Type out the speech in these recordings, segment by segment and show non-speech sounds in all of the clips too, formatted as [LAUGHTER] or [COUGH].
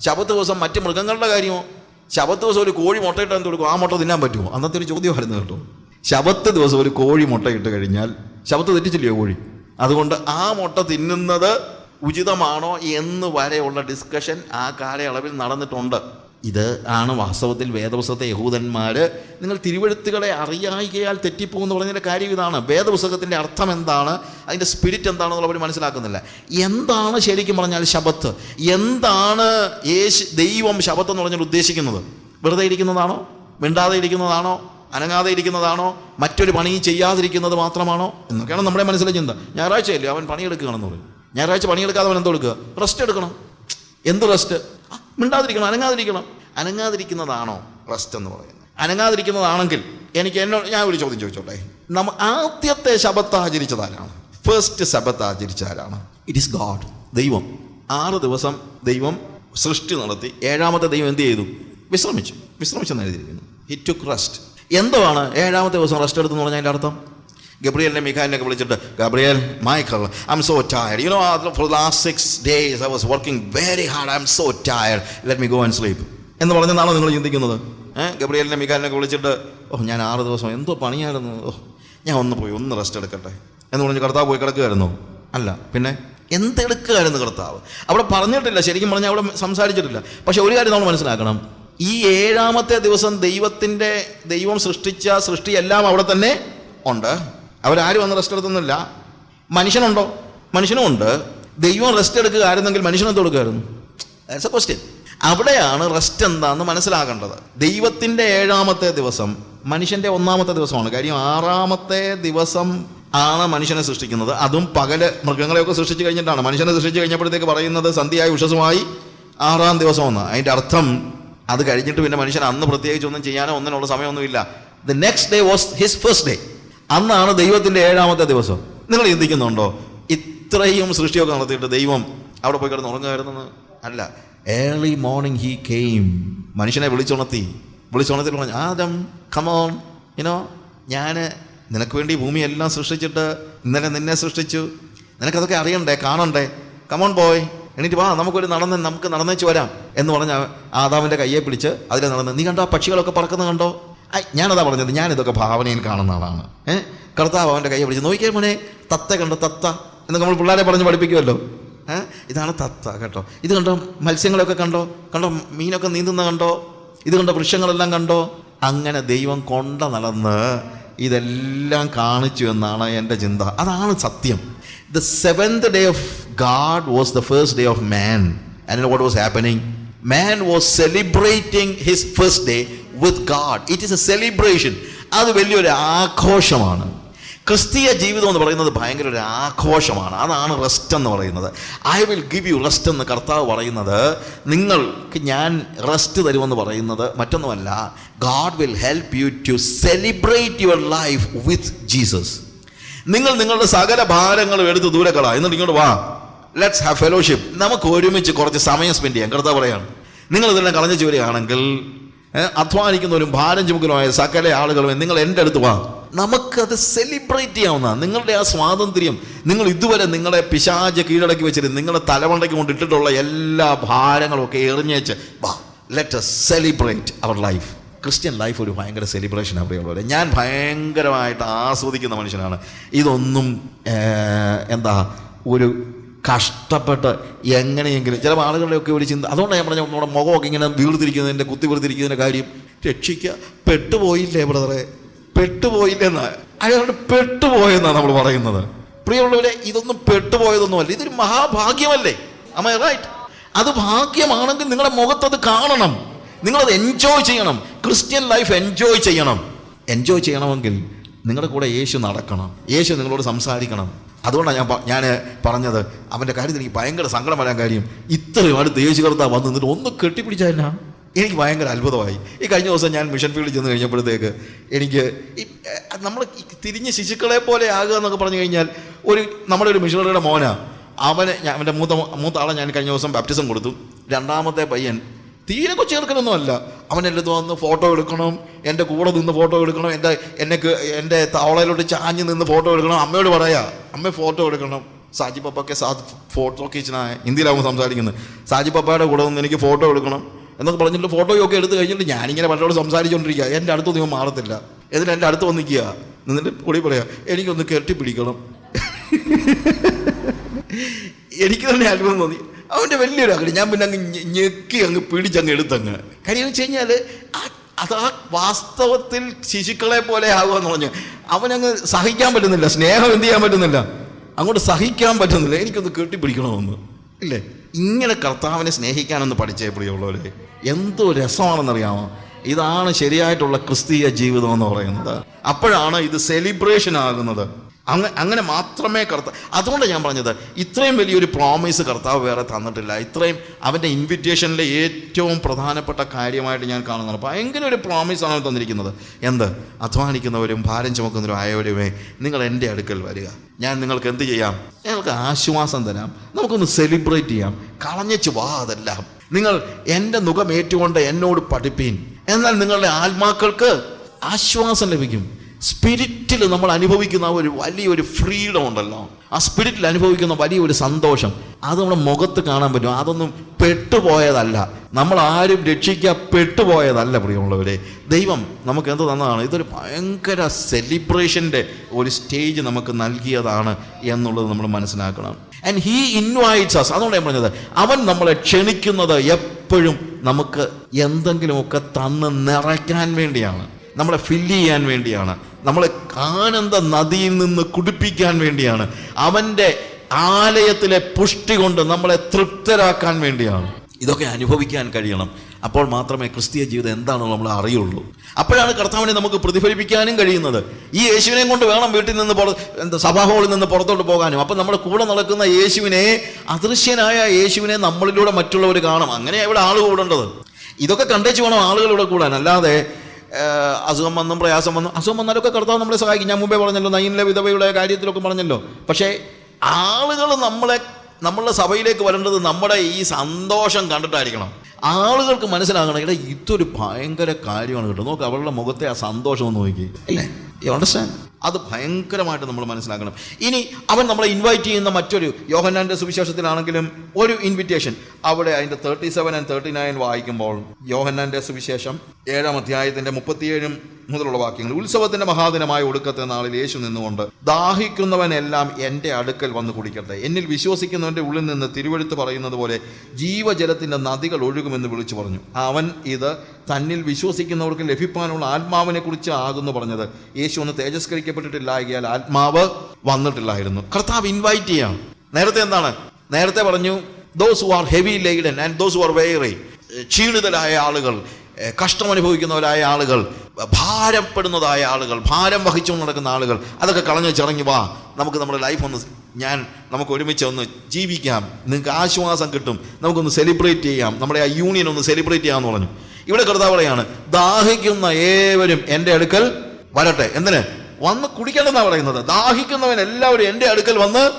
ശബത്ത് ദിവസം മറ്റ് മൃഗങ്ങളുടെ കാര്യമോ? ശബത്ത് ദിവസം ഒരു കോഴി മുട്ടയിട്ട് എന്ത് കൊടുക്കും? ആ മുട്ട തിന്നാൻ പറ്റുമോ? അന്നത്തെ ഒരു ചോദ്യമായിരുന്നു കേട്ടോ. ശബത്ത് ദിവസം ഒരു കോഴി മുട്ടയിട്ട് കഴിഞ്ഞാൽ ശബത്ത് തെറ്റിച്ചില്ലയോ കോഴി? അതുകൊണ്ട് ആ മുട്ട തിന്നുന്നത് ഉചിതമാണോ എന്ന് വരെയുള്ള ഡിസ്കഷൻ ആ കാലയളവിൽ നടന്നിട്ടുണ്ട്. ഇത് ആണ് വാസ്തവത്തിൽ വേദപുസ്തകത്തെ യഹൂദന്മാർ നിങ്ങൾ തിരുവഴുത്തുകളെ അറിയായികയാൽ തെറ്റിപ്പോകുമെന്ന് പറഞ്ഞതിന്റെ കാര്യം ഇതാണ്. വേദപുസ്തകത്തിന്റെ അർത്ഥം എന്താണ്? അതിന്റെ സ്പിരിറ്റ് എന്താണെന്നുള്ള അവർ മനസ്സിലാക്കുന്നില്ല. എന്താണ് ശരിക്കും പറഞ്ഞാൽ ശബത്ത്? എന്താണ് യേശു ദൈവം ശബത്ത് എന്ന് പറഞ്ഞാൽ ഉദ്ദേശിക്കുന്നത്? വെറുതെ ഇരിക്കുന്നതാണോ? മിണ്ടാതെ ഇരിക്കുന്നതാണോ? അനങ്ങാതെ ഇരിക്കുന്നതാണോ? മറ്റൊരു പണി ചെയ്യാതിരിക്കുന്നത് മാത്രമാണോ? എന്നൊക്കെയാണ് നമ്മുടെ മനസ്സിലെ ചിന്ത. ഞായറാഴ്ചയല്ലേ? അവൻ പണിയെടുക്കുകയാണെന്ന് പറയും. ഞായറാഴ്ച പണിയെടുക്കാതെ അവൻ എന്തോ എടുക്കുക റെസ്റ്റ് എടുക്കണം. എന്ത് റെസ്റ്റ് മിണ്ടാതിരിക്കണം അനങ്ങാതിരിക്കണം. അനങ്ങാതിരിക്കുന്നതാണോ റെസ്റ്റ് എന്ന് പറയുന്നത്? അനങ്ങാതിരിക്കുന്നതാണെങ്കിൽ എനിക്ക് എന്നോട് ഞാൻ ഒരു ചോദ്യം ചോദിച്ചോട്ടെ. നമ്മ ആദ്യത്തെ ശബത്ത് ആചരിച്ചത് ആരാണ്? ഫസ്റ്റ് ശബത്ത് ആചരിച്ച ആരാണ്? ഇറ്റ് ഇസ് ഗാഡ് ദൈവം. ആറ് ദിവസം ദൈവം സൃഷ്ടി നടത്തി ഏഴാമത്തെ ദൈവം എന്ത് ചെയ്തു? വിശ്രമിച്ചു. വിശ്രമിച്ചെന്ന് എഴുതിയിരിക്കുന്നു. ഹി ടു റെസ്റ്റ് എന്തുവാണ് ഏഴാമത്തെ ദിവസം റെസ്റ്റ് എടുത്തെന്ന് പറഞ്ഞാൽ അതിന്റെ അർത്ഥം? ഗബ്രിയലിനെ മിഖാലിനൊക്കെ വിളിച്ചിട്ട് Gabriel Michael I'm so tired you know for last six days I was working very hard I'm so tired let me go and sleep എന്ന് പറഞ്ഞെന്നാണോ നിങ്ങൾ ചിന്തിക്കുന്നത്? ഏഹ് ഗബ്രിയലിനെ മിഖാലിനൊക്കെ വിളിച്ചിട്ട് ഓ ഞാൻ ആറ് ദിവസം എന്തോ പണിയായിരുന്നു. ഓ ഞാൻ ഒന്ന് പോയി ഒന്ന് റെസ്റ്റ് എടുക്കട്ടെ. എന്ന് പറഞ്ഞ് കർത്താവ് പോയി കിടക്കുകയായിരുന്നു അല്ല പിന്നെ? എന്തെടുക്കുകയായിരുന്നു കർത്താവ്? അവിടെ പറഞ്ഞിട്ടില്ല ശരിക്കും പറഞ്ഞാൽ അവിടെ സംസാരിച്ചിട്ടില്ല. പക്ഷേ ഒരു കാര്യം നമ്മൾ മനസ്സിലാക്കണം. ഈ ഏഴാമത്തെ ദിവസം ദൈവത്തിന്റെ ദൈവം സൃഷ്ടിച്ച സൃഷ്ടിയെല്ലാം അവിടെ തന്നെ ഉണ്ട്. അവരാരും വന്ന് റെസ്റ്റ് എടുത്തൊന്നുമില്ല. മനുഷ്യനുണ്ടോ? മനുഷ്യനും ഉണ്ട് ദൈവം റെസ്റ്റ് എടുക്കുകയായിരുന്നെങ്കിൽ മനുഷ്യനെന്ത് കൊടുക്കുമായിരുന്നു? ദാറ്റ്സ് എ ക്വസ്റ്റ്യൻ അവിടെയാണ് റെസ്റ്റ് എന്താണെന്ന് മനസ്സിലാക്കേണ്ടത് ദൈവത്തിന്റെ ഏഴാമത്തെ ദിവസം മനുഷ്യന്റെ ഒന്നാമത്തെ ദിവസമാണ്. കാര്യം ആറാമത്തെ ദിവസം ആണ് മനുഷ്യനെ സൃഷ്ടിക്കുന്നത്. അതും പകൽ മൃഗങ്ങളെയൊക്കെ സൃഷ്ടിച്ചു കഴിഞ്ഞിട്ടാണ്. മനുഷ്യനെ സൃഷ്ടിച്ചു കഴിഞ്ഞപ്പോഴത്തേക്ക് പറയുന്നത് സന്ധ്യയായി ഉഷസുമായി ആറാം ദിവസം ഒന്ന് അതിന്റെ അർത്ഥം അത് കഴിഞ്ഞിട്ട് പിന്നെ മനുഷ്യൻ അന്ന് പ്രത്യേകിച്ച് ഒന്നും ചെയ്യാനോ ഒന്നിനുള്ള സമയമൊന്നുമില്ല. The next day was his first day അന്നാണ് ദൈവത്തിന്റെ ഏഴാമത്തെ ദിവസം. നിങ്ങൾ ചിന്തിക്കുന്നുണ്ടോ? ഇത്രയും സൃഷ്ടിയൊക്കെ നടത്തിയിട്ട് ദൈവം അവിടെ പോയി കിടന്ന് ഉറങ്ങുമായിരുന്നെന്ന്? അല്ല. ഏർലി മോർണിംഗ് ഹീ കെയിം മനുഷ്യനെ വിളിച്ചുണർത്തി. വിളിച്ചുണർത്തി പറഞ്ഞു ആദം കമോൺ ഇനോ ഞാൻ നിനക്ക് വേണ്ടി ഭൂമിയെല്ലാം സൃഷ്ടിച്ചിട്ട് ഇന്നലെ നിന്നെ സൃഷ്ടിച്ചു. നിനക്കതൊക്കെ അറിയണ്ടേ? കാണണ്ടേ? കമോൺ ബോയ് എണീറ്റ് വാ. നമുക്കൊരു നടന്ന് നമുക്ക് നടന്നേച്ച് വരാം. എന്ന് പറഞ്ഞ ആദാമിന്റെ കയ്യെ പിടിച്ച് അതിൽ നടന്ന്. നീ കണ്ടോ പക്ഷികളൊക്കെ പറക്കുന്നത് കണ്ടോ? ഞാനതാ പറഞ്ഞത് ഞാനിതൊക്കെ ഭാവനയിൽ കാണുന്ന ആളാണ്. ഏഹ് കർത്താവ് അവന്റെ കൈ പിടിച്ച് നോക്കിയാൽ മോനെ തത്ത കണ്ടോ തത്ത? എന്നൊക്കെ നമ്മൾ പിള്ളേരെ പറഞ്ഞ് പഠിപ്പിക്കുമല്ലോ. ഏഹ് ഇതാണ് തത്ത കേട്ടോ. ഇത് കണ്ടോ മത്സ്യങ്ങളൊക്കെ കണ്ടോ? കണ്ടോ മീനൊക്കെ നീന്തുന്ന കണ്ടോ? ഇത് കണ്ടോ വൃക്ഷങ്ങളെല്ലാം കണ്ടോ? അങ്ങനെ ദൈവം കൊണ്ട നടന്ന് ഇതെല്ലാം കാണിച്ചു എന്നാണ് എന്റെ ചിന്ത. അതാണ് സത്യം. The seventh day of God was the first day of man and what was happening man was celebrating his first day with God it is a celebration അത് വലിയൊരു ആഘോഷമാണ്. ക്രിസ്തീയ ജീവിതം എന്ന് പറയുന്നത് ഭയങ്കര ഒരു ആഘോഷമാണ്. അതാണ് റെസ്റ്റ് എന്ന് പറയുന്നത്. I will give you rest എന്ന് കർത്താവ് പറയുന്നത് നിങ്ങൾക്ക് ഞാൻ റെസ്റ്റ് തരുമെന്ന് പറയുന്നത് മറ്റൊന്നുമല്ല. God will help you to celebrate your life with Jesus നിങ്ങൾ നിങ്ങളുടെ സകല ഭാരങ്ങളും എടുത്ത് ദൂരെ കളാ. എന്നിട്ട് ഇങ്ങോട്ട് വാ. ലെറ്റ്സ് ഹാവ് ഫെലോഷിപ്പ് നമുക്ക് ഒരുമിച്ച് കുറച്ച് സമയം സ്പെൻഡ് ചെയ്യാം. കർത്താവ് പറയാണ്. നിങ്ങൾ ഇതെല്ലാം കളഞ്ഞു വരികയാണെങ്കിൽ ഏഹ്, അധ്വാനിക്കുന്നവരും ഭാരം ചുമക്കുന്നതുമായ സകല ആളുകളും നിങ്ങൾ എന്റെ അടുത്ത് വാ. നമുക്കത് സെലിബ്രേറ്റ് ചെയ്യാവുന്ന നിങ്ങളുടെ ആ സ്വാതന്ത്ര്യം നിങ്ങൾ ഇതുവരെ നിങ്ങളെ പിശാച് കീഴടക്കി വെച്ചിട്ട് നിങ്ങളുടെ തലമണ്ടയ്ക്ക് കൊണ്ട് ഇട്ടിട്ടുള്ള എല്ലാ ഭാരങ്ങളും ഒക്കെ എറിഞ്ഞേച്ച് വാ let celebrate our life Christian life ഒരു ഭയങ്കര സെലിബ്രേഷൻ പ്രിയമുള്ളവരെ. ഞാൻ ഭയങ്കരമായിട്ട് ആസ്വദിക്കുന്ന മനുഷ്യനാണ്. ഇതൊന്നും എന്താ ഒരു കഷ്ടപ്പെട്ട് എങ്ങനെയെങ്കിലും ചില ആളുകളുടെയൊക്കെ ഒരു ചിന്ത അതുകൊണ്ടാണ് ഞാൻ പറഞ്ഞ നമ്മുടെ മുഖമൊക്കെ ഇങ്ങനെ വീർതിരിക്കുന്നതിന്റെ കുത്തി വീർതിരിക്കുന്നതിന്റെ കാര്യം രക്ഷിക്കുക പെട്ടുപോയില്ലേ ബ്രദറെ? പെട്ടുപോയില്ലേ എന്നാ അയാളുടെ പെട്ടുപോയെന്നാണ് നമ്മൾ പറയുന്നത്. പ്രിയമുള്ളവരെ ഇതൊന്നും പെട്ടുപോയതൊന്നുമല്ല. ഇതൊരു മഹാഭാഗ്യമല്ലേ? അമ്മ റൈറ്റ് അത് ഭാഗ്യമാണെങ്കിൽ നിങ്ങളുടെ മുഖത്തത് കാണണം. നിങ്ങളത് എൻജോയ് ചെയ്യണം. ക്രിസ്ത്യൻ ലൈഫ് എൻജോയ് ചെയ്യണം. എൻജോയ് ചെയ്യണമെങ്കിൽ നിങ്ങളുടെ കൂടെ യേശു നടക്കണം. യേശു നിങ്ങളോട് സംസാരിക്കണം. അതുകൊണ്ടാണ് ഞാൻ ഞാൻ പറഞ്ഞത് അവന്റെ കാര്യത്തിൽ എനിക്ക് ഭയങ്കര സങ്കടം വരാൻ കാര്യം ഇത്രയും അടുത്ത് യേശു കർത്താവ് വന്ന് നിന്നിട്ട് ഒന്ന് കെട്ടിപ്പിടിച്ചായിരുന്ന എനിക്ക് ഭയങ്കര അത്ഭുതമായി. ഈ കഴിഞ്ഞ ദിവസം ഞാൻ മിഷൻ ഫീൽഡിൽ ചെന്ന് കഴിഞ്ഞപ്പോഴത്തേക്ക് എനിക്ക് നമ്മൾ തിരിഞ്ഞ് ശിശുക്കളെ പോലെ ആകുക എന്നൊക്കെ പറഞ്ഞു കഴിഞ്ഞാൽ ഒരു നമ്മുടെ ഒരു മിഷണറിയുടെ മോനാ. അവന് ഞാൻ അവന്റെ മൂത്ത മൂത്ത ആളെ ഞാൻ കഴിഞ്ഞ ദിവസം ബാപ്റ്റിസം കൊടുത്തു. രണ്ടാമത്തെ പയ്യൻ തീരെ കൊച്ചു ചേർക്കണമെന്നല്ല അവൻ എന്റെ വന്ന് ഫോട്ടോ എടുക്കണം എന്റെ കൂടെ നിന്ന് ഫോട്ടോ എടുക്കണം എന്റെ എന്നെ എന്റെ താവളയിലോട്ട് ചാഞ്ഞ് നിന്ന് ഫോട്ടോ എടുക്കണം. അമ്മയോട് പറയാ അമ്മ ഫോട്ടോ എടുക്കണം. സാജി പപ്പൊക്കെ സാ ഫോട്ടോ കിച്ചനായ ഹിന്ദിയിലാവും സംസാരിക്കുന്നത്. സാജി പപ്പയുടെ കൂടെ നിന്ന് എനിക്ക് ഫോട്ടോ എടുക്കണം എന്നൊക്കെ പറഞ്ഞിട്ട് ഫോട്ടോയൊക്കെ എടുത്ത് കഴിഞ്ഞിട്ട് ഞാനിങ്ങനെ പലരോട് സംസാരിച്ചുകൊണ്ടിരിക്കുക എന്റെ അടുത്ത് നിങ്ങൾ മാറത്തില്ല. എന്നിട്ട് എന്റെ അടുത്ത് വന്ന് നിൽക്കുക എന്നിട്ട് കൂടി പറയാ എനിക്കൊന്ന് കെട്ടിപ്പിടിക്കണം. [LAUGHS] എനിക്ക് തന്നെ അത്ഭുതം തോന്നി. അവന്റെ വലിയൊരു അകടി. ഞാൻ പിന്നെ അങ്ങ് ഞെക്കി അങ്ങ് പിടിച്ചങ്ങ് എടുത്തങ്ങ്. കാര്യം വെച്ച് കഴിഞ്ഞാൽ അത് ആ വാസ്തവത്തിൽ ശിശുക്കളെ പോലെ ആകുമെന്ന് പറഞ്ഞു അവനങ്ങ് സഹിക്കാൻ പറ്റുന്നില്ല. സ്നേഹം എന്ത് ചെയ്യാൻ പറ്റുന്നില്ല. അങ്ങോട്ട് സഹിക്കാൻ പറ്റുന്നില്ല. എനിക്കൊന്ന് കെട്ടിപ്പിടിക്കണമെന്ന്. ഇല്ലേ? ഇങ്ങനെ കർത്താവിനെ സ്നേഹിക്കാനൊന്ന് പഠിച്ചേ പ്രിയമുള്ളവരെ. എന്തോ രസമാണെന്നറിയാമോ? ഇതാണ് ശരിയായിട്ടുള്ള ക്രിസ്തീയ ജീവിതം എന്ന് പറയുന്നത്. അപ്പോഴാണ് ഇത് സെലിബ്രേഷൻ ആകുന്നത്. അങ്ങ അങ്ങനെ മാത്രമേ കർത്താവ് അതുകൊണ്ട് ഞാൻ പറഞ്ഞത് ഇത്രയും വലിയൊരു പ്രോമിസ് കർത്താവ് വേറെ തന്നിട്ടില്ല. ഇത്രയും അവന്റെ ഇൻവിറ്റേഷനിലെ ഏറ്റവും പ്രധാനപ്പെട്ട കാര്യമായിട്ട് ഞാൻ കാണുന്നത് ഭയങ്കര ഒരു പ്രോമിസാണ് അവൻ തന്നിരിക്കുന്നത്. എന്ത്? അധ്വാനിക്കുന്നവരും ഭാരം ചുമക്കുന്നവരും ആയവരുമേ നിങ്ങൾ എന്റെ അടുക്കൽ വരിക. ഞാൻ നിങ്ങൾക്ക് എന്ത് ചെയ്യാം? ഞങ്ങൾക്ക് ആശ്വാസം തരാം. നമുക്കൊന്ന് സെലിബ്രേറ്റ് ചെയ്യാം. കളഞ്ഞു വാ അതെല്ലാം. നിങ്ങൾ എന്റെ മുഖം ഏറ്റുകൊണ്ട് എന്നോട് പഠിപ്പീൻ. എന്നാൽ നിങ്ങളുടെ ആത്മാക്കൾക്ക് ആശ്വാസം ലഭിക്കും. സ്പിരിറ്റിൽ നമ്മൾ അനുഭവിക്കുന്ന ഒരു വലിയൊരു ഫ്രീഡം ഉണ്ടല്ലോ. ആ സ്പിരിറ്റിൽ അനുഭവിക്കുന്ന വലിയൊരു സന്തോഷം. അത് നമ്മുടെ മുഖത്ത് കാണാൻ പറ്റും. അതൊന്നും പെട്ടുപോയതല്ല. നമ്മൾ ആരും രക്ഷിക്കാൻ പെട്ടുപോയതല്ല പ്രിയമുള്ളവരെ. ദൈവം നമുക്ക് എന്ത് തന്നതാണ്? ഇതൊരു ഭയങ്കര സെലിബ്രേഷന്റെ ഒരു സ്റ്റേജ് നമുക്ക് നൽകിയതാണ് എന്നുള്ളത് നമ്മൾ മനസ്സിലാക്കണം. ആൻഡ് ഹീ ഇൻവൈറ്റ്സ് അസ് അതുകൊണ്ട് ഞാൻ പറഞ്ഞത്. അവൻ നമ്മളെ ക്ഷണിക്കുന്നത് എപ്പോഴും നമുക്ക് എന്തെങ്കിലുമൊക്കെ തന്ന് നിറയ്ക്കാൻ വേണ്ടിയാണ്. നമ്മളെ ഫില്ല് ചെയ്യാൻ വേണ്ടിയാണ്. നമ്മളെ ആനന്ദ നദിയിൽ നിന്ന് കുടിപ്പിക്കാൻ വേണ്ടിയാണ്. അവന്റെ ആലയത്തിലെ പുഷ്ടി കൊണ്ട് നമ്മളെ തൃപ്തരാക്കാൻ വേണ്ടിയാണ്. ഇതൊക്കെ അനുഭവിക്കാൻ കഴിയണം. അപ്പോൾ മാത്രമേ ക്രിസ്തീയ ജീവിതം എന്താണെന്ന് നമ്മൾ അറിയുള്ളൂ. അപ്പോഴാണ് കർത്താവിനെ നമുക്ക് പ്രതിഫലിപ്പിക്കാനും കഴിയുന്നത്. ഈ യേശുവിനെ കൊണ്ട് വേണം വീട്ടിൽ നിന്ന് പുറ എന്താ സഭാഹോളിൽ നിന്ന് പുറത്തോട്ട് പോകാനും. അപ്പം നമ്മുടെ കൂടെ നടക്കുന്ന യേശുവിനെ അദൃശ്യനായ യേശുവിനെ നമ്മളിലൂടെ മറ്റുള്ളവർ കാണും അങ്ങനെയാണ് ഇവിടെ ആൾ കൂടേണ്ടത്. ഇതൊക്കെ കണ്ടേച്ച് വേണം ആളുകളിവിടെ കൂടാൻ. അല്ലാതെ അസുഖം വന്നും പ്രയാസം വന്നും അസുഖം വന്നാലൊക്കെ കർത്താവ് നമ്മളെ സഹായിക്കും. ഞാൻ മുമ്പേ പറഞ്ഞല്ലോ നയിനിലെ വിധവയുടെ കാര്യത്തിലൊക്കെ പറഞ്ഞല്ലോ. പക്ഷേ ആളുകൾ നമ്മളെ നമ്മളുടെ സഭയിലേക്ക് വരേണ്ടത് നമ്മുടെ ഈ സന്തോഷം കണ്ടിട്ടായിരിക്കണം. ആളുകൾക്ക് മനസ്സിലാകണം ഇടേ ഇതൊരു ഭയങ്കര കാര്യമാണ് കേട്ടോ. നോക്ക് അവളുടെ മുഖത്തെ ആ സന്തോഷം ഒന്ന് നോക്കി. അല്ലേ? യു അണ്ടർസ്റ്റാൻഡ് അത് ഭയങ്കരമായിട്ട് നമ്മൾ മനസ്സിലാക്കണം. ഇനി അവൻ നമ്മളെ ഇൻവൈറ്റ് ചെയ്യുന്ന മറ്റൊരു യോഹന്നാന്റെ സുവിശേഷത്തിലാണെങ്കിലും ഒരു ഇൻവിറ്റേഷൻ അവിടെ അതിന്റെ thirty seven and thirty nine വായിക്കുമ്പോൾ യോഹന്നാന്റെ സുവിശേഷം ഏഴാം അധ്യായത്തിന്റെ മുപ്പത്തിയേഴും മുതലുള്ള വാക്യങ്ങൾ. ഉത്സവത്തിന്റെ മഹാദിനമായ ഒടുക്കത്തെ നാളിൽ യേശു നിന്നുകൊണ്ട് ദാഹിക്കുന്നവനെല്ലാം എന്റെ അടുക്കൽ വന്ന് കുടിക്കട്ടെ. എന്നിൽ വിശ്വസിക്കുന്നവന്റെ ഉള്ളിൽ നിന്ന് തിരുവഴുത്ത് പറയുന്നത് പോലെ ജീവജലത്തിന്റെ നദികൾ ഒഴുകുമെന്ന് വിളിച്ചു പറഞ്ഞു. അവൻ ഇത് തന്നിൽ വിശ്വസിക്കുന്നവർക്ക് ലഭിക്കാനുള്ള ആത്മാവിനെ കുറിച്ച് ആകുന്നു പറഞ്ഞത്. യേശു ഒന്ന് തേജസ്കരിക്കപ്പെട്ടിട്ടില്ലായകയാൽ ആത്മാവ് വന്നിട്ടില്ലായിരുന്നു. കർത്താവ് ഇൻവൈറ്റ് ചെയ്യാം. നേരത്തെ എന്താണ്? നേരത്തെ പറഞ്ഞു those who are heavy laden and those who are weary ക്ഷീണിതരായ ആളുകൾ കഷ്ടം അനുഭവിക്കുന്നവരായ ആളുകൾ ഭാരപ്പെടുന്നതായ ആളുകൾ ഭാരം വഹിച്ചുകൊണ്ട് നടക്കുന്ന ആളുകൾ അതൊക്കെ കളഞ്ഞു ചിറങ്ങി വാ. നമുക്ക് നമ്മുടെ ലൈഫ് ഒന്ന് ഞാൻ നമുക്ക് ഒരുമിച്ച് ഒന്ന് ജീവിക്കാം. നിങ്ങൾക്ക് ആശ്വാസം കിട്ടും. നമുക്കൊന്ന് സെലിബ്രേറ്റ് ചെയ്യാം. നമ്മുടെ ആ യൂണിയൻ ഒന്ന് സെലിബ്രേറ്റ് ചെയ്യാമെന്ന് പറഞ്ഞു. ഇവിടെ കർത്താവ് പറയാണ് ദാഹിക്കുന്ന ഏവരും എന്റെ അടുക്കൽ വരട്ടെ. എന്തിന്? വന്ന് കുടിക്കണമെന്നാണ് പറയുന്നത്. ദാഹിക്കുന്നവൻ എല്ലാവരും എന്റെ അടുക്കൽ വന്ന്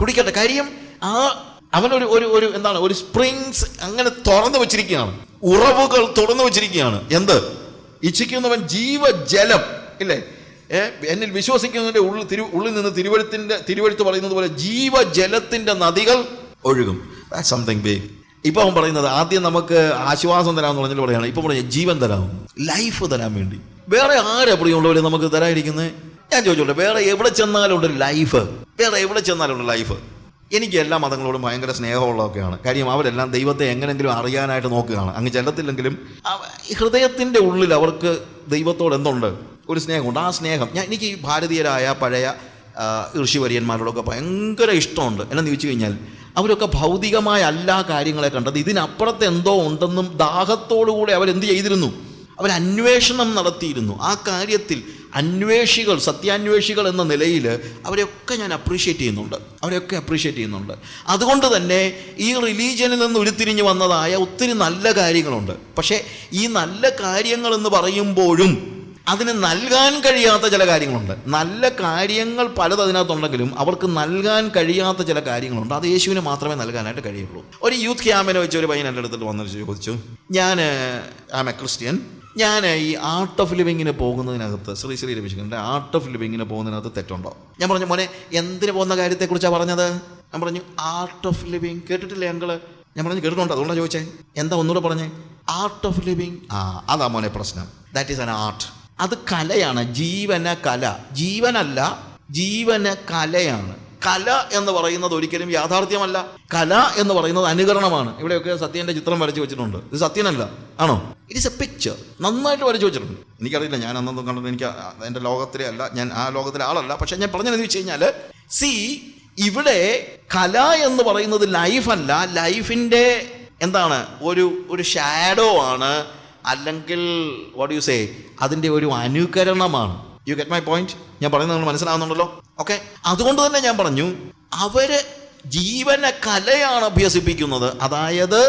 കുടിക്കട്ടെ. കാര്യം ആ അവനൊരു ഒരു ഒരു എന്താണ് ഒരു സ്പ്രിങ്സ് അങ്ങനെ തുറന്നു വെച്ചിരിക്കുകയാണ്. ഉറവുകൾ തുറന്നു വെച്ചിരിക്കുകയാണ്. എന്ത്? ഇച്ഛിക്കുന്നവൻ ജീവജലം ഇല്ലേ? എന്നിൽ വിശ്വസിക്കുന്നതിന്റെ ഉള്ളിൽ തിരു ഉള്ളിൽ നിന്ന് തിരുവഴുത്തിന്റെ തിരുവഴുത്ത് പറയുന്നത് പോലെ ജീവജലത്തിന്റെ നദികൾ ഒഴുകും. സംതിങ് ബേ ഇപ്പൊ അവൻ പറയുന്നത് ആദ്യം നമുക്ക് ആശ്വാസം തരാമെന്ന് പറഞ്ഞിട്ട് പറയുകയാണ്. ഇപ്പൊ പറഞ്ഞ ജീവൻ തരാം. ലൈഫ് തരാൻ വേണ്ടി. വേറെ ആരാ പ്രിയമുള്ളവരെ നമുക്ക് തരാതിരിക്കുന്നത് ഞാൻ ചോദിച്ചോട്ടെ വേറെ എവിടെ ചെന്നാലും ഉണ്ട് ലൈഫ് വേറെ എവിടെ ചെന്നാലും ഉണ്ട് ലൈഫ് എനിക്ക് എല്ലാ മതങ്ങളോടും ഭയങ്കര സ്നേഹമുള്ളതൊക്കെയാണ്. കാര്യം അവരെല്ലാം ദൈവത്തെ എങ്ങനെങ്കിലും അറിയാനായിട്ട് നോക്കുകയാണ്. അങ്ങ് ചെല്ലത്തില്ലെങ്കിലും ഹൃദയത്തിന്റെ ഉള്ളിൽ അവർക്ക് ദൈവത്തോട് എന്തുണ്ട്? ഒരു സ്നേഹമുണ്ട്. ആ സ്നേഹം. ഞാൻ എനിക്ക് ഈ ഭാരതീയരായ പഴയ ഋഷിവര്യന്മാരോടൊക്കെ ഭയങ്കര ഇഷ്ടമുണ്ട്. എന്നു ചോദിച്ചു കഴിഞ്ഞാൽ അവരൊക്കെ ഭൗതികമായ എല്ലാ കാര്യങ്ങളെ കണ്ടത് ഇതിനപ്പുറത്ത് എന്തോ ഉണ്ടെന്നും ദാഹത്തോടുകൂടി അവരെന്ത് ചെയ്തിരുന്നു? അവരന്വേഷണം നടത്തിയിരുന്നു. ആ കാര്യത്തിൽ അന്വേഷികൾ സത്യാന്വേഷികൾ എന്ന നിലയിൽ അവരെയൊക്കെ ഞാൻ അപ്രീഷിയേറ്റ് ചെയ്യുന്നുണ്ട്. അവരെയൊക്കെ അപ്രീഷിയേറ്റ് ചെയ്യുന്നുണ്ട്. അതുകൊണ്ട് തന്നെ ഈ റിലീജിയനിൽ നിന്ന് ഉരുത്തിരിഞ്ഞ് വന്നതായ ഒത്തിരി നല്ല കാര്യങ്ങളുണ്ട്. പക്ഷേ ഈ നല്ല കാര്യങ്ങൾ എന്ന് പറയുമ്പോഴും അതിന് നൽകാൻ കഴിയാത്ത ചില കാര്യങ്ങളുണ്ട്. നല്ല കാര്യങ്ങൾ പലത് അതിനകത്തുണ്ടെങ്കിലും അവർക്ക് നൽകാൻ കഴിയാത്ത ചില കാര്യങ്ങളുണ്ട്. അത് യേശുവിന് മാത്രമേ നൽകാനായിട്ട് കഴിയുള്ളൂ. ഒരു യൂത്ത് ക്യാമ്പിനെ വെച്ച് ഒരു പയ്യൻ എന്റെ അടുത്തിട്ട് വന്നിട്ട് ചോദിച്ചു ഞാൻ ആം എ ക്രിസ്ത്യൻ ഞാൻ ഈ ആർട്ട് ഓഫ് ലിവിങ്ങിന് പോകുന്നതിനകത്ത് ശ്രീ ശ്രീ രവിശങ്കറിന്റെ ആർട്ട് ഓഫ് ലിവിങ്ങിന് പോകുന്നതിനകത്ത് തെറ്റുണ്ടോ? ഞാൻ പറഞ്ഞു മോനെ എന്തിന് പോകുന്ന കാര്യത്തെക്കുറിച്ചാണ് പറഞ്ഞത്? ഞാൻ പറഞ്ഞു ആർട്ട് ഓഫ് ലിവിങ് കേട്ടിട്ടില്ലേ ഞങ്ങൾ ഞാൻ പറഞ്ഞു കേട്ടിട്ടുണ്ട് അതുകൊണ്ടാണ് ചോദിച്ചേ. എന്താ ഒന്നുകൂടെ പറഞ്ഞേ? ആർട്ട് ഓഫ് ലിവിങ് ആ അതാ മോനെ പ്രശ്നം. ദാറ്റ് ഈസ് ആൻ ആർട്ട് അത് കലയാണ് ജീവന കല. ജീവനല്ല ജീവന കലയാണ്. കല എന്ന് പറയുന്നത് ഒരിക്കലും യാഥാർത്ഥ്യമല്ല. കല എന്ന് പറയുന്നത് അനുകരണമാണ്. ഇവിടെയൊക്കെ സത്യന്റെ ചിത്രം വരച്ചു വെച്ചിട്ടുണ്ട്. ഇത് സത്യനല്ല ആണോ? ഇറ്റ് ഇസ് എ പിക്ചർ നന്നായിട്ട് വരച്ചു വെച്ചിട്ടുണ്ട്. എനിക്കറിയില്ല ഞാൻ അന്നൊന്നും കണ്ടത് എനിക്ക് എന്റെ ലോകത്തിലെ അല്ല ഞാൻ ആ ലോകത്തിലെ ആളല്ല. പക്ഷെ ഞാൻ പറഞ്ഞതെന്ന് വെച്ച് കഴിഞ്ഞാൽ സി ഇവിടെ കല എന്ന് പറയുന്നത് ലൈഫല്ല ലൈഫിന്റെ എന്താണ്? ഒരു ഒരു ഷാഡോ ആണ്. അല്ലെങ്കിൽ വാട്ട് യു സേ അതിന്റെ ഒരു അനുകരണമാണ്. യു ഗെറ്റ് മൈ പോയിന്റ് ഞാൻ പറയുന്നത് നിങ്ങൾ മനസ്സിലാവുന്നുണ്ടല്ലോ. ഓക്കെ അതുകൊണ്ട് തന്നെ ഞാൻ പറഞ്ഞു അവർ ജീവന കലയാണ് അഭ്യസിപ്പിക്കുന്നത്. അതായത്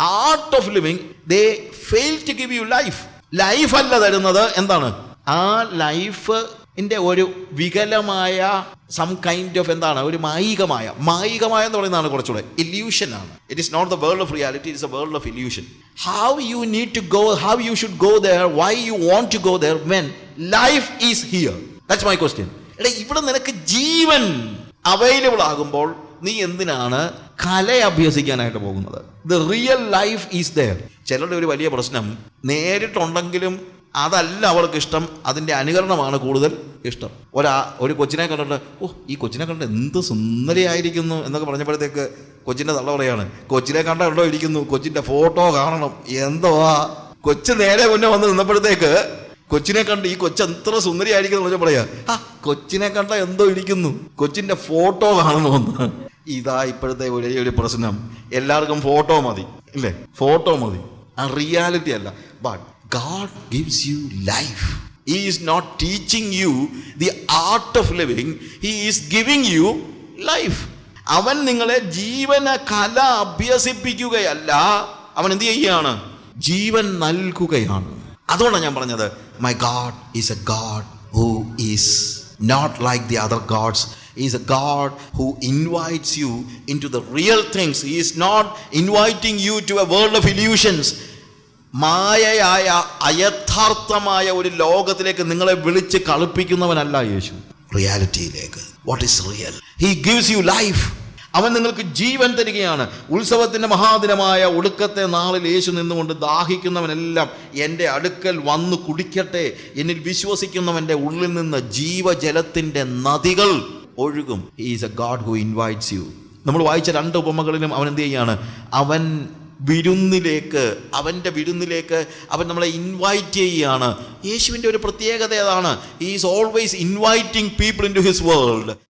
Art of Living they fail to give you life life അല്ല തരുന്നത്. എന്താണ്? ആ ലൈഫ് ഇന്റെ ഒരു വികലമായ സം കൈൻഡ് ഓഫ് എന്താണ്? ഒരു മായികമായ. മായികമായ എന്ന് പറയുന്നതാണ് കുറച്ചുകൂടെ. ഇല്യൂഷൻ ആണ്. It is not the world of reality it is a world of illusion how you need to go how you should go there why you want to go there when life is here that's my question എടാ ഇവിടെ നിനക്ക് ജീവൻ available ആകുമ്പോൾ നീ എന്തിനാണ് കല അഭ്യസിക്കാനായിട്ട് പോകുന്നത്? The real life is there ചിലരുടെ ഒരു വലിയ പ്രശ്നം നേരിട്ടുണ്ടെങ്കിലും അതല്ല അവൾക്ക് ഇഷ്ടം അതിന്റെ അനുകരണമാണ് കൂടുതൽ ഇഷ്ടം. ഒരാ ഒരു കൊച്ചിനെ കണ്ടിട്ട് ഓ ഈ കൊച്ചിനെ കണ്ടിട്ട് എന്ത് സുന്ദരിയായിരിക്കുന്നു എന്നൊക്കെ പറഞ്ഞപ്പോഴത്തേക്ക് കൊച്ചിന്റെ തള്ള പറയാണ് കൊച്ചിനെ കണ്ട എവിടെ ഇരിക്കുന്നു? കൊച്ചിന്റെ ഫോട്ടോ കാണണം. എന്തുവാ കൊച്ചു നേരെ മുന്നേ വന്ന് നിന്നപ്പോഴത്തേക്ക് കൊച്ചിനെ കണ്ട് ഈ കൊച്ചു എത്ര സുന്ദരിയായിരിക്കുന്നു എന്ന് പറയാ ആ കൊച്ചിനെ കണ്ട എന്തോ ഇരിക്കുന്നു. കൊച്ചിന്റെ ഫോട്ടോ കാണണമെന്ന് ഇതാ ഇപ്പോഴത്തെ ഒരേ ഒരു പ്രശ്നം. എല്ലാവർക്കും ഫോട്ടോ മതി ഇല്ലേ? ഫോട്ടോ മതി. ആ റിയാലിറ്റി അല്ല. But God gives you life he is not teaching you the Art of Living he is giving you life അവൻ നിങ്ങളെ ജീവന കല അഭ്യസിപ്പിക്കുകയല്ല. അവൻ എന്ത് ചെയ്യുകയാണ് ജീവൻ നൽകുകയാണ്. അതുകൊണ്ടാണ് ഞാൻ പറഞ്ഞത്. My God is a God who is not like the other gods is a God who invites you into the real things is not inviting you to a world of illusions മായയായ അയഥാർത്ഥമായ ഒരു ലോകത്തിലേക്ക് നിങ്ങളെ വിളിച്ച് കളിപ്പിക്കുന്നവനല്ല യേശു. റിയാലിറ്റിയിലേക്ക് what is real he gives you life അവൻ നിങ്ങൾക്ക് ജീവൻ തരികയാണ്. ഉത്സവത്തിന്റെ മഹാദിനമായ ഒടുക്കത്തെ നാളിൽ യേശു നിന്നുകൊണ്ട് ദാഹിക്കുന്നവനെല്ലാം എന്റെ അടുക്കൽ വന്നു കുടിക്കട്ടെ. എന്നിൽ വിശ്വസിക്കുന്നവന്റെ ഉള്ളിൽ നിന്ന് ജീവജലത്തിന്റെ നദികൾ ഒഴുകും. Is a God who invites you നമ്മൾ വായിച്ച രണ്ട് ഉപമകളിലും അവൻ എന്ത് ചെയ്യാണ്? അവൻ വിരുന്നിലേക്ക് അവന്റെ വിരുന്നിലേക്ക് അവൻ നമ്മളെ ഇൻവൈറ്റ് ചെയ്യുകയാണ്. യേശുവിന്റെ ഒരു പ്രത്യേകത അതാണ് is always inviting people in to his world